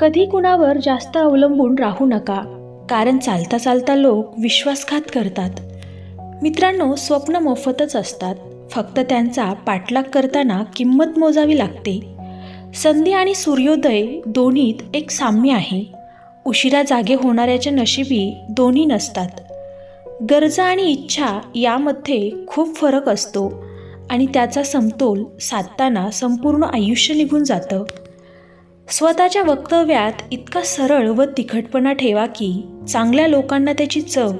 कधी कुणावर जास्त अवलंबून राहू नका कारण चालता चालता लोक विश्वासघात करतात. मित्रांनो स्वप्न मोफतच असतात. फक्त त्यांचा पाठलाग करताना किंमत मोजावी लागते. संधी आणि सूर्योदय दोन्हीत एक साम्य आहे. उशिरा जागे होणाऱ्याच्या नशिबी दोन्ही नसतात. गरजा आणि इच्छा यामध्ये खूप फरक असतो आणि त्याचा समतोल साधताना संपूर्ण आयुष्य निघून जातं. स्वतःच्या वक्तव्यात इतका सरळ व तिखटपणा ठेवा की चांगल्या लोकांना त्याची चव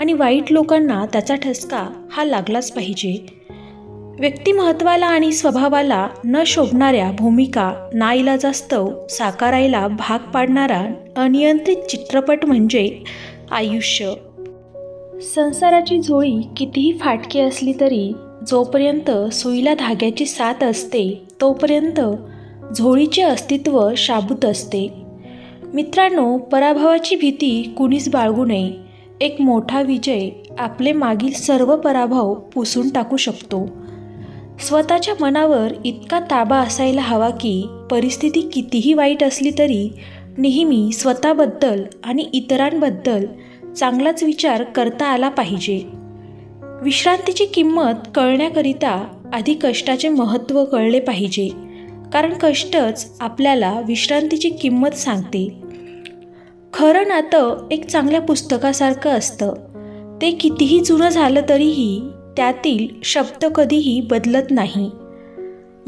आणि वाईट लोकांना त्याचा ठसका हा लागलाच पाहिजे. व्यक्तिमहत्वाला आणि स्वभावाला न शोभणाऱ्या भूमिका नाईलाजास्तव साकारायला भाग पाडणारा अनियंत्रित चित्रपट म्हणजे आयुष्य. संसाराची झोळी कितीही फाटकी असली तरी जोपर्यंत सुईला धाग्याची साथ असते तोपर्यंत झोळीचे अस्तित्व शाबूत असते. मित्रांनो पराभवाची भीती कुणीच बाळगू नये. एक मोठा विजय आपले मागील सर्व पराभव पुसून टाकू शकतो. स्वतःच्या मनावर इतका ताबा असायला हवा की परिस्थिती कितीही वाईट असली तरी नेहमी स्वतःबद्दल आणि इतरांबद्दल चांगलाच विचार करता आला पाहिजे. विश्रांतीची किंमत कळण्याकरिता आधी कष्टाचे महत्त्व कळले पाहिजे. कारण कष्टच आपल्याला विश्रांतीची किंमत सांगते. खरं नातं एक चांगल्या पुस्तकासारखं असतं. ते कितीही जुनं झालं तरीही त्यातील शब्द कधीही बदलत नाही.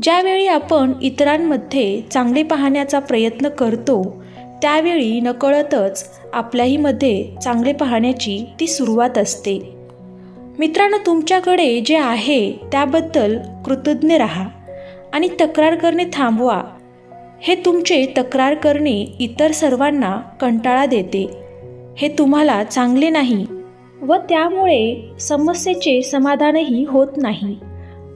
ज्यावेळी आपण इतरांमध्ये चांगले पाहण्याचा प्रयत्न करतो त्यावेळी नकळतच आपल्याहीमध्ये चांगले पाहण्याची ती सुरुवात असते. मित्रांनो तुमच्याकडे जे आहे त्याबद्दल कृतज्ञ राहा. आणि तक्रार करणे थांबवा. हे तुमचे तक्रार करणे इतर सर्वांना कंटाळा देते. हे तुम्हाला चांगले नाही व त्यामुळे समस्येचे समाधानही होत नाही.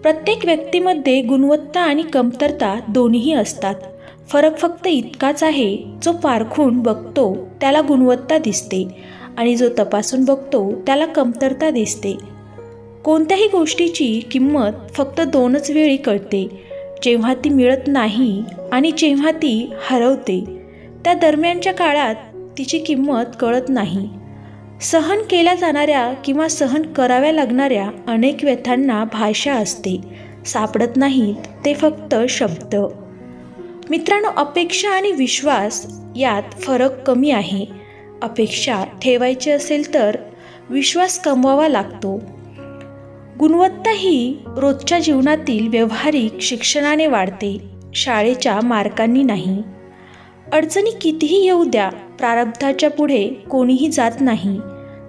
प्रत्येक व्यक्तीमध्ये गुणवत्ता आणि कमतरता दोन्हीही असतात. फरक फक्त इतकाच आहे जो पारखून बघतो त्याला गुणवत्ता दिसते आणि जो तपासून बघतो त्याला कमतरता दिसते. कोणत्याही गोष्टीची किंमत फक्त दोनच वेळी कळते. जेव्हा ती मिळत नाही आणि जेव्हा ती हरवते त्या दरम्यानच्या काळात तिची किंमत कळत नाही. सहन केल्या जाणाऱ्या किंवा सहन कराव्या लागणाऱ्या अनेक व्यथांना भाषा असते. सापडत नाहीत ते फक्त शब्द. मित्रांनो अपेक्षा आणि विश्वास यात फरक कमी आहे. अपेक्षा ठेवायची असेल तर विश्वास कमवावा लागतो. गुणवत्ता ही रोजच्या जीवनातील व्यवहारिक शिक्षणाने वाढते शाळेच्या मार्कांनी नाही. अडचणी कितीही येऊ द्या प्रारब्धाच्या पुढे कोणीही जात नाही.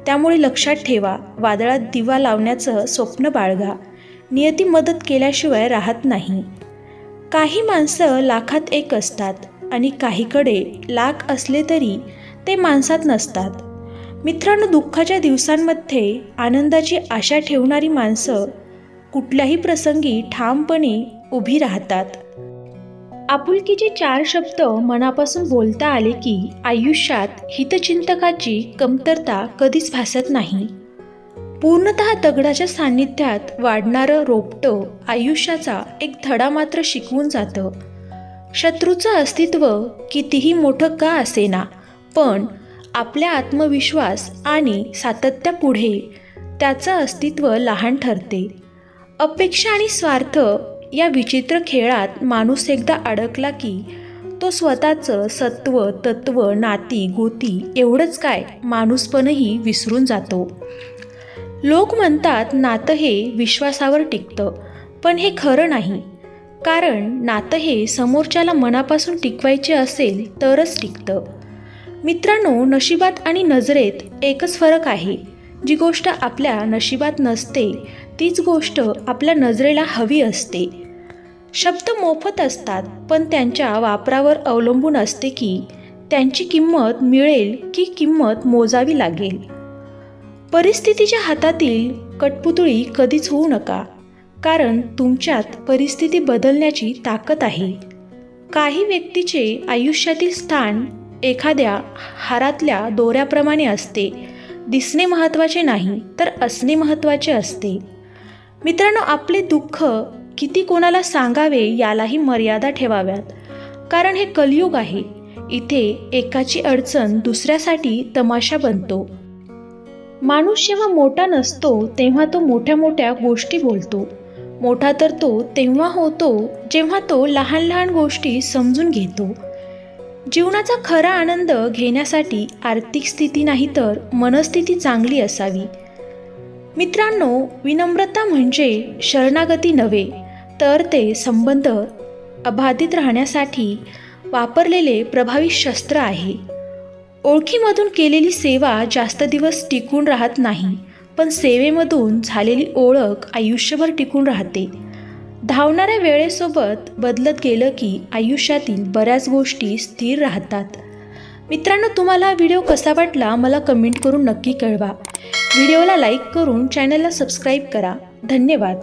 त्यामुळे लक्षात ठेवा वादळात दिवा लावण्याचं स्वप्न बाळगा. नियती मदत केल्याशिवाय राहत नाही. काही माणसं लाखात एक असतात आणि काहीकडे लाख असले तरी ते माणसात नसतात. मित्रांनो दुःखाच्या दिवसांमध्ये आनंदाची आशा ठेवणारी माणसं कुठल्याही प्रसंगी ठामपणे उभी राहतात. आपुलकीचे चार शब्द मनापासून बोलता आले की आयुष्यात हितचिंतकाची कमतरता कधीच भासत नाही. पूर्णत दगडाच्या सान्निध्यात वाढणारं रोपटं आयुष्याचा एक धडा मात्र शिकवून जातं. शत्रूचं अस्तित्व कितीही मोठं का असेना पण आपल्या आत्मविश्वास आणि सातत्यापुढे त्याचं अस्तित्व लहान ठरते. अपेक्षा आणि स्वार्थ या विचित्र खेळात माणूस एकदा अडकला की तो स्वतःचं सत्व तत्व नाती गोती एवढंच काय माणूसपणही विसरून जातो. लोक म्हणतात नातं हे विश्वासावर टिकतं पण हे खरं नाही. कारण नातं हे समोरच्याला मनापासून टिकवायचे असेल तरच टिकतं. मित्रांनो नशिबात आणि नजरेत एकच फरक आहे. जी गोष्ट आपल्या नशिबात नसते तीच गोष्ट आपल्या नजरेला हवी असते. शब्द मोफत असतात पण त्यांच्या वापरावर अवलंबून असते की त्यांची किंमत मिळेल की किंमत मोजावी लागेल. परिस्थितीच्या हातातील कटपुतळी कधीच होऊ नका कारण तुमच्यात परिस्थिती बदलण्याची ताकद आहे. काही व्यक्तीचे आयुष्यातील स्थान एखाद्या हारातल्या दोऱ्याप्रमाणे असते. दिसणे महत्त्वाचे नाही तर असणे महत्त्वाचे असते. मित्रांनो आपले दुःख किती कोणाला सांगावे यालाही मर्यादा ठेवाव्यात. कारण हे कलियुग आहे. इथे एकाची अडचण दुसऱ्यासाठी तमाशा बनतो. माणूस जेव्हा मोठा नसतो तेव्हा तो मोठ्या मोठ्या गोष्टी बोलतो. मोठा तर तो तेव्हा होतो जेव्हा तो लहान लहान गोष्टी समजून घेतो. जीवनाचा खरा आनंद घेण्यासाठी आर्थिक स्थिती नाही तर मनस्थिती चांगली असावी. मित्रांनो विनम्रता म्हणजे शरणागती नव्हे तर ते संबंध अबाधित राहण्यासाठी वापरलेले प्रभावी शस्त्र आहे. ओळखीमधून केलेली सेवा जास्त दिवस टिकून राहत नाही पण सेवेमधून झालेली ओळख आयुष्यभर टिकून राहते. धावणाऱ्या वेळेसोबत बदलत गेलं की आयुष्यातील बऱ्याच गोष्टी स्थिर राहतात. मित्रांनो तुम्हाला व्हिडिओ कसा वाटला मला कमेंट करून नक्की कळवा. व्हिडिओला लाईक करून चॅनलला सबस्क्राईब करा. धन्यवाद.